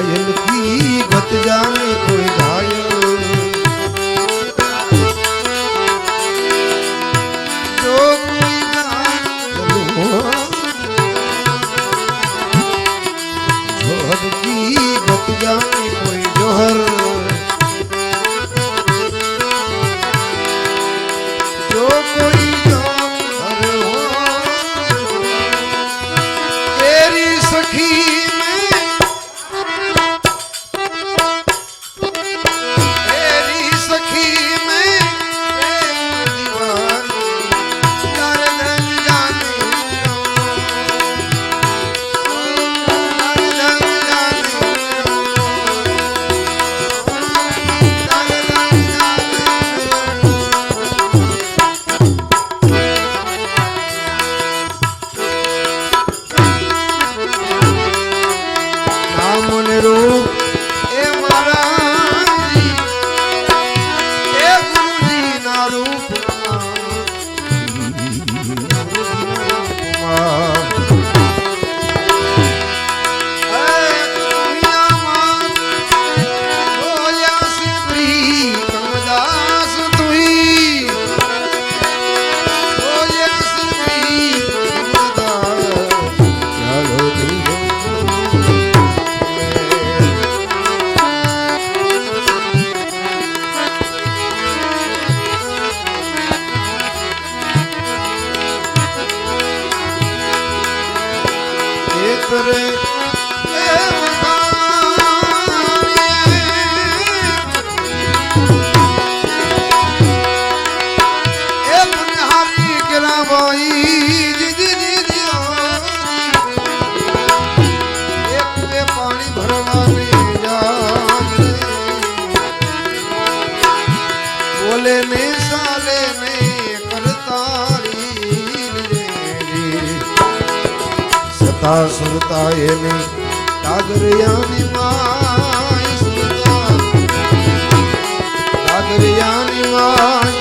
पायल की गत जाने સતા સુરતા એની કાગરિયાની માય સુરતા. કાગરિયાની માય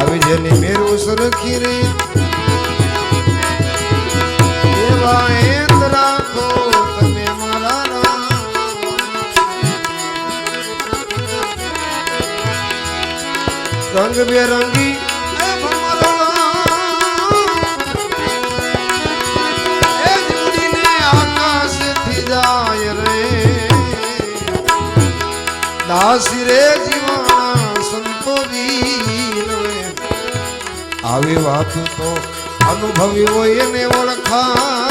આવી જેની મેરું સરખી રે એવા એત તમે મારા રંગ બેરંગી આકાશથી જાય રે. દાસી રે આવી વાત તો અનુભવી હોય એને ઓળખા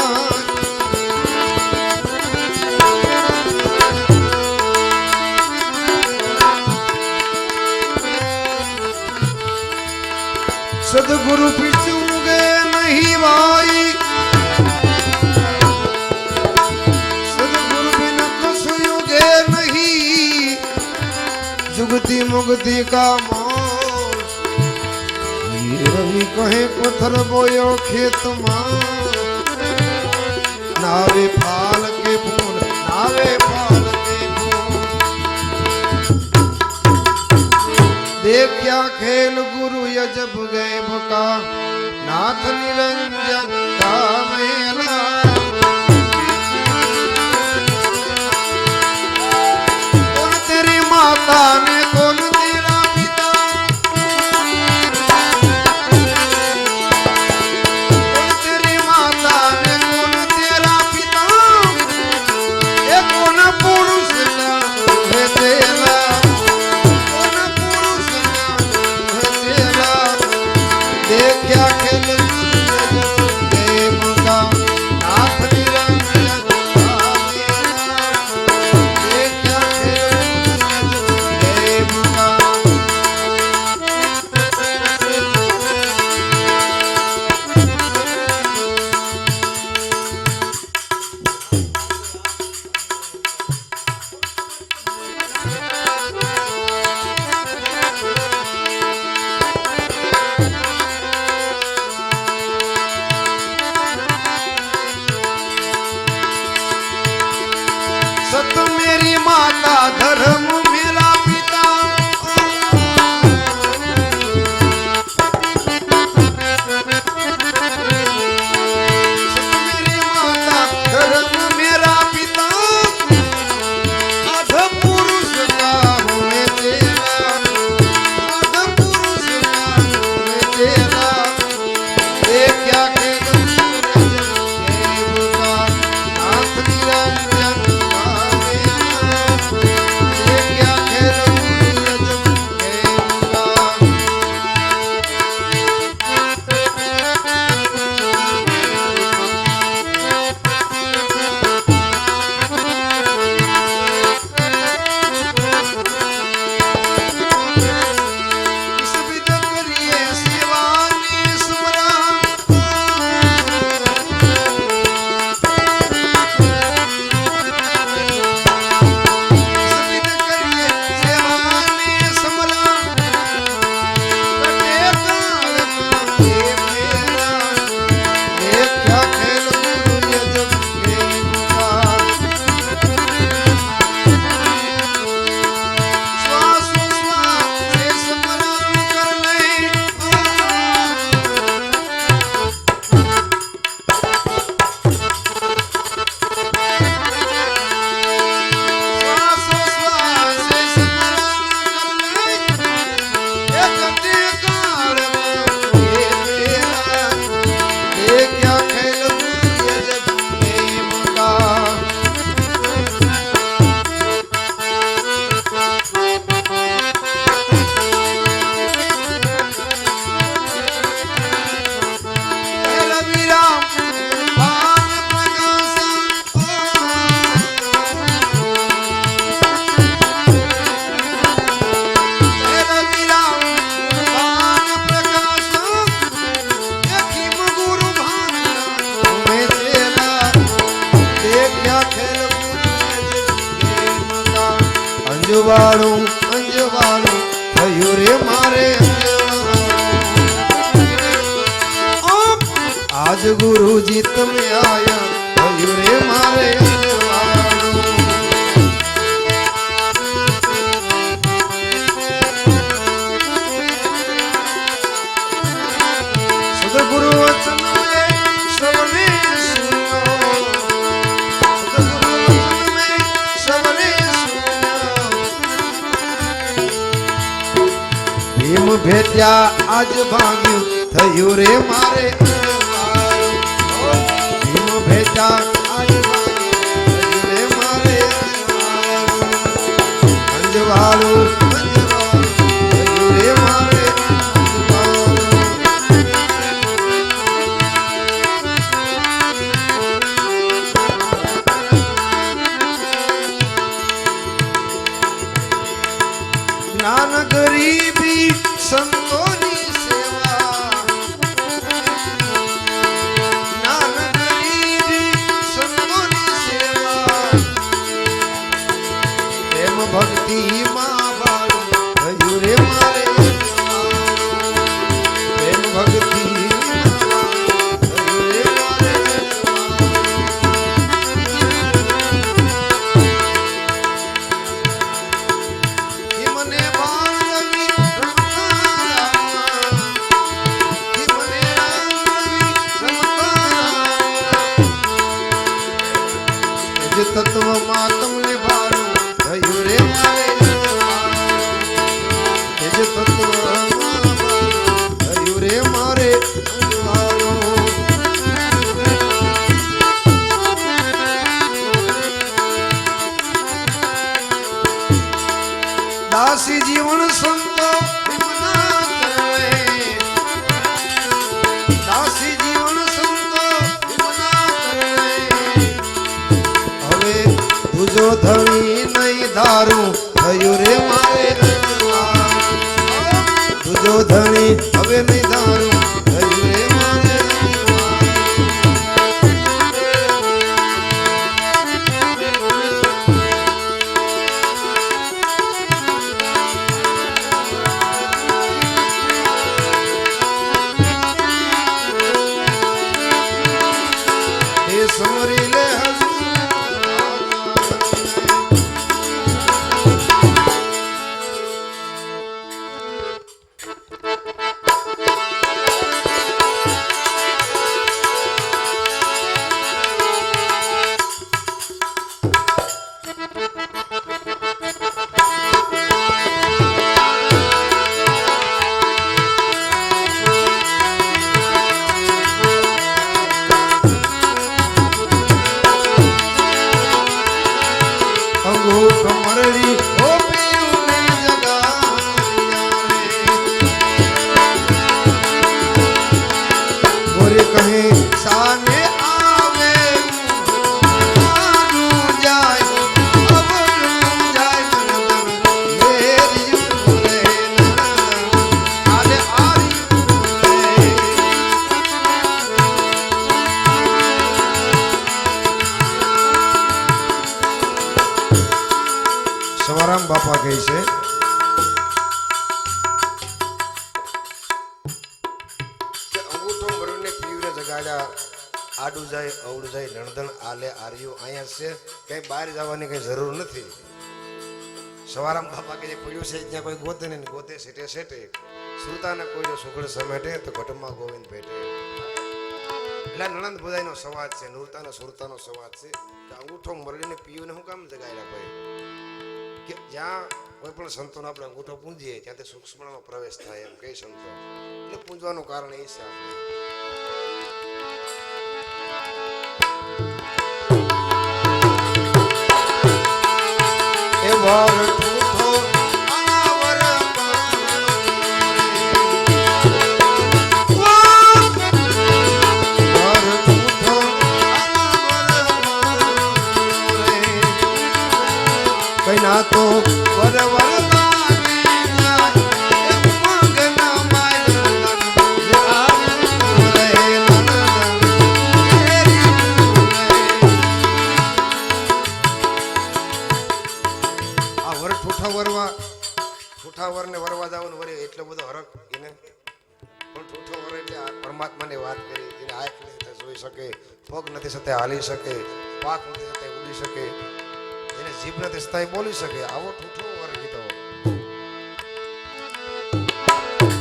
સદગુરુ પીચુંગે નહીં વાઈ સદગુરુ બિન કસુયુગે નહીં જુગતી મુગતી કામ રવિ કહે પથર બોયો ખેતમાં. નાવે ફાલ કે ફૂલ, નાવે ફાલ કે ફૂલ. દેખ્યા ખેલ ગુરુ અજબ ગય ભકા નાથ નિરંજન કામેરા માતા ને મારા આજ ભાગ્યું થયું રે મારે ભીમ ભેટા અંજવાળું ધણી નહીં ધારું થયું રે મારે ધણી હવે નહીં ધારું. નણધણ આલે અહીંયા છે. કઈ બહાર જવાની કઈ જરૂર નથી. સવારામ બાપા કે જે પડ્યું છે, ત્યાં કોઈ ગોતે નહીં, ગોતે સેટે સેટે સુરતાને કોઈ સુગડ સમેટે તો ઘટમાં ગોવિંદ ભેટે. એટલે નણંદ નણંદ નો સંવાદ છે, નૂરતાનો સુરતાનો સંવાદ છે. અંગૂઠો મરડીને પીયુને હું કામ જગાયેલા ભાઈ? કે જ્યાં કોઈ પણ સંતોનો આપણે અંગૂઠો પૂંજીએ, ત્યાં તે સૂક્ષ્મમાં પ્રવેશ થાય એમ કઈ સંતો. એટલે પૂંજવાનું કારણ એ છે આપણે. એ એને પણ ઠૂઠો કરે એટલે પરમાત્માની વાત કરી એને આંખ નથી જોઈ શકે, પગ નથી છતાં હાલી શકે પાક નથી છતાં ઉડી શકે એને જીભ નથી છતાં બોલી શકે, આવો ઠૂઠો વર કીધો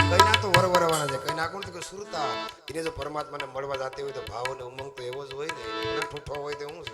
કઈ ના તો વર વરવાના છે કઈ ના કોણ તો કે સુરતા? એને જો પરમાત્માને મળવા જાતી હોય તો ભાવ ને ઉમંગ તો એવો જ હોય ને ઠૂઠો હોય તો હું છે?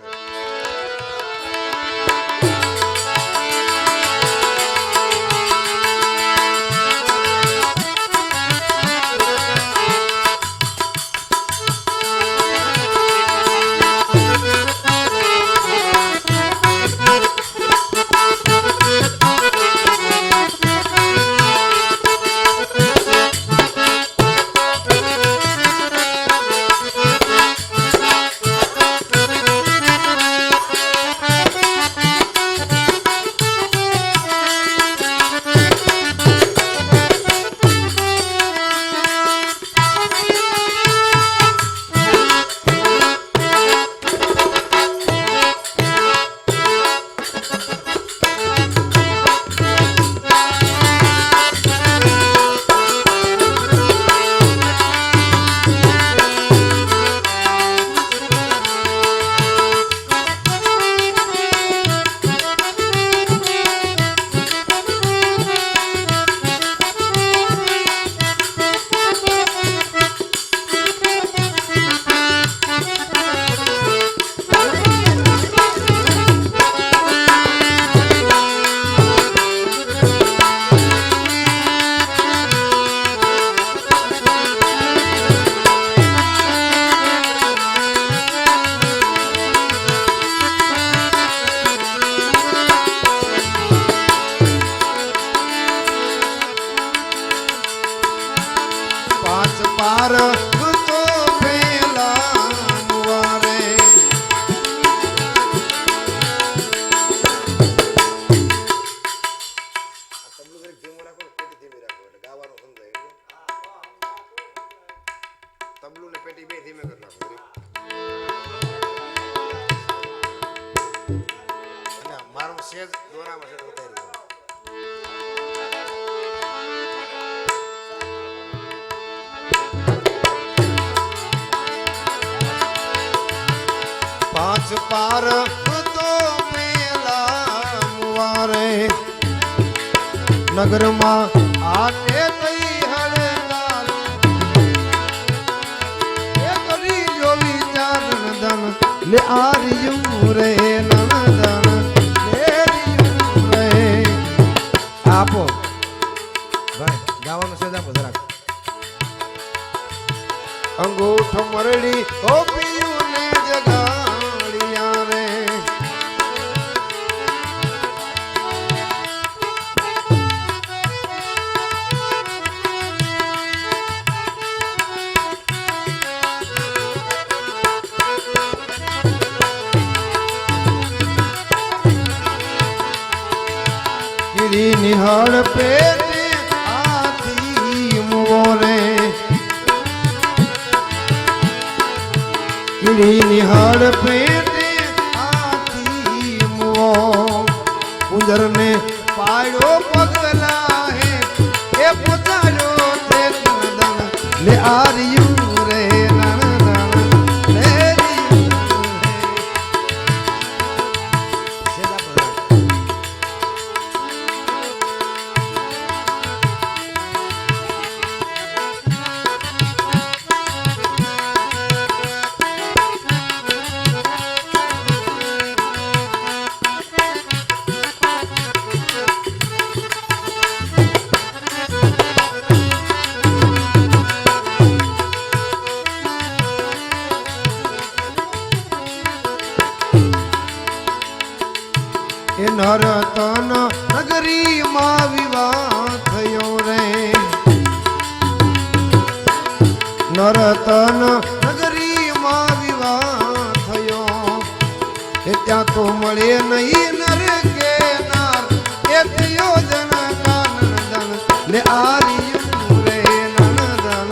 તબલું ને પેટી બે ધીમે કરી નાખો મારું સેજ દોરામાં છે ઉતારી પાંચ પાર તો પેલા મુવારે. નગરમાં આટે લે આર્યું રે નંદન લે રે. આપો. ભાઈ, ગાવાનું છે આપો જરાક. અંગૂઠ મરડી ઓ પિયું ને જગાડિયા ગિરી નિહાળ પેટે આથી મુવો રે. કીડી નિહાળ પેટે આથી મુવો ઉંદરને પાડ્યો પગલા હે એ પોતાડ્યો તે નંદન લે આર્યું નરતન નગરીમાં વિવાહ થયો. એ ત્યાં તો મળે નહીં નર કે નાર. એ થયો જન કાનંદન લે આર્યું રે. નંદન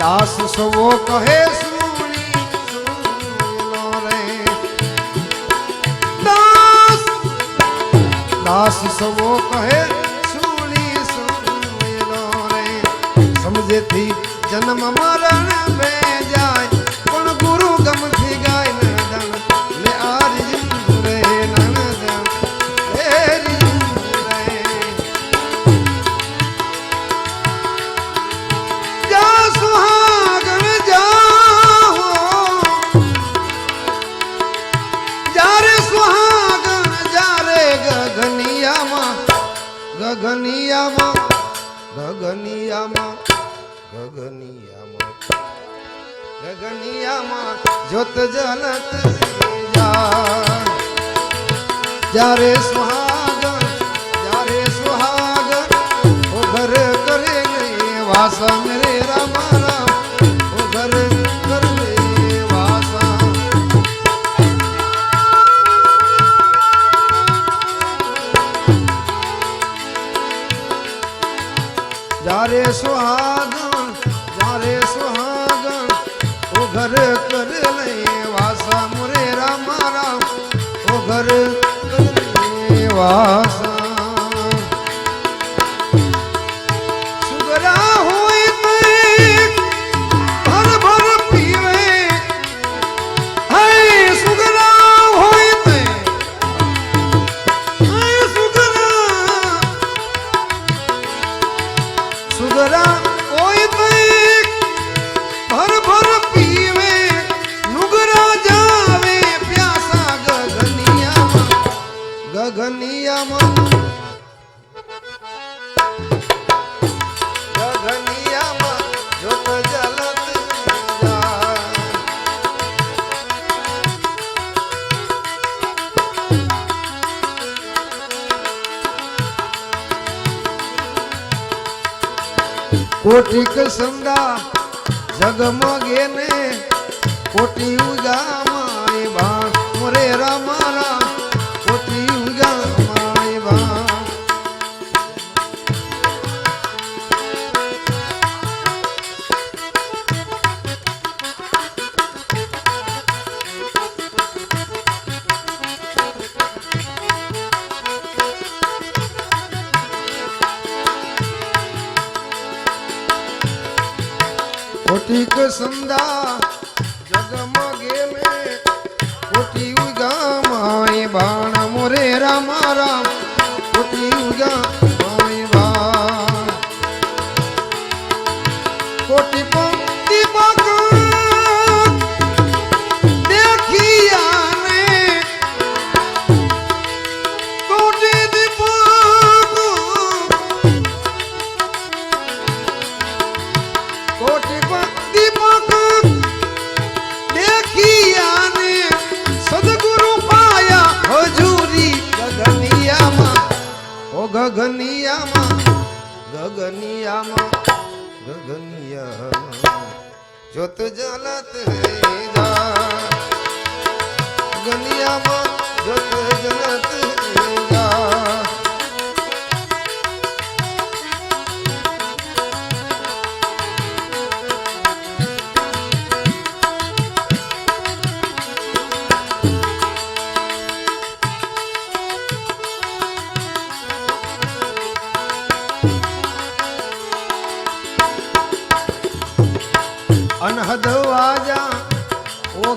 દાસ સવો કહે દાસ સવો કહે સુણી સુનો રે. સમજેથી જન્મ મરણ મે જાય, પણ ગુરુ ગમથી ગાય સુહાગણ જ્યારે સુહાગણ ઓ ઘર કર લઈ વાસા મુરે રામ રામ કર લઈ વાસા ગગનિયામાં. મન ગગનિયામાં જોત જલત જાય કોટિક સંદા જગમગે ને, કોટી ઉજામાય બા મોરે રામારા કોટિક સંદા જગમગે મે કોટી ઉગામાય બાણ મોરે રામ રામ. ગગનિયામાં ગગનિયામાં ગગનિયામાં જોત જલત ગનિયામાં જોત જલત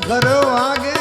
little Augie.